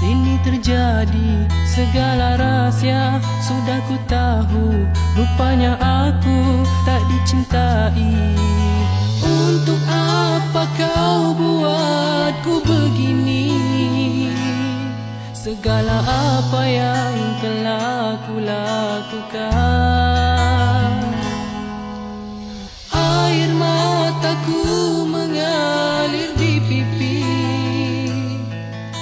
Ini terjadi. Segala rahsia sudah ku tahu. Rupanya aku tak dicintai. Untuk apa kau buatku begini? Segala apa yang telah ku lakukan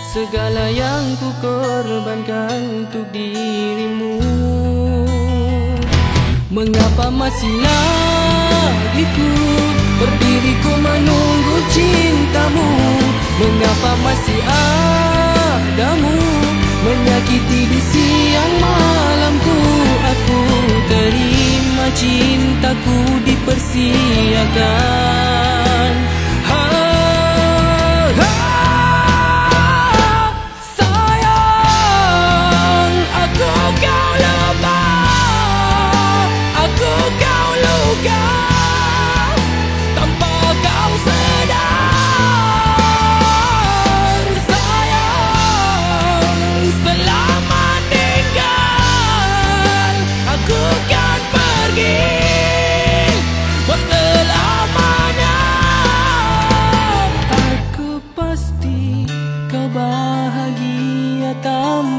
Segala yang ku korbankan untuk dirimu. Mengapa masih lagi ku Berdiri ku menunggu cintamu. Mengapa masih adamu? Menyakiti di siang malamku. Aku terima cintaku dipersiakan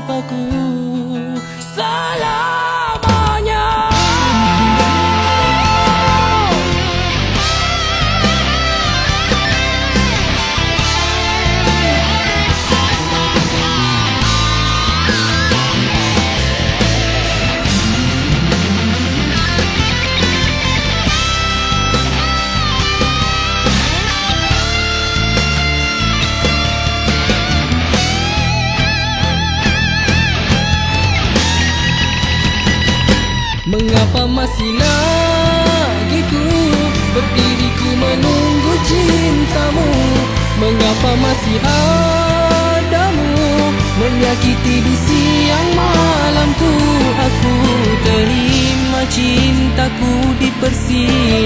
孤独。Mengapa masih lagi ku Berdiri ku menunggu cintamu. Mengapa masih adamu? Menyakiti di siang malamku. Aku terima cintaku dipersiakan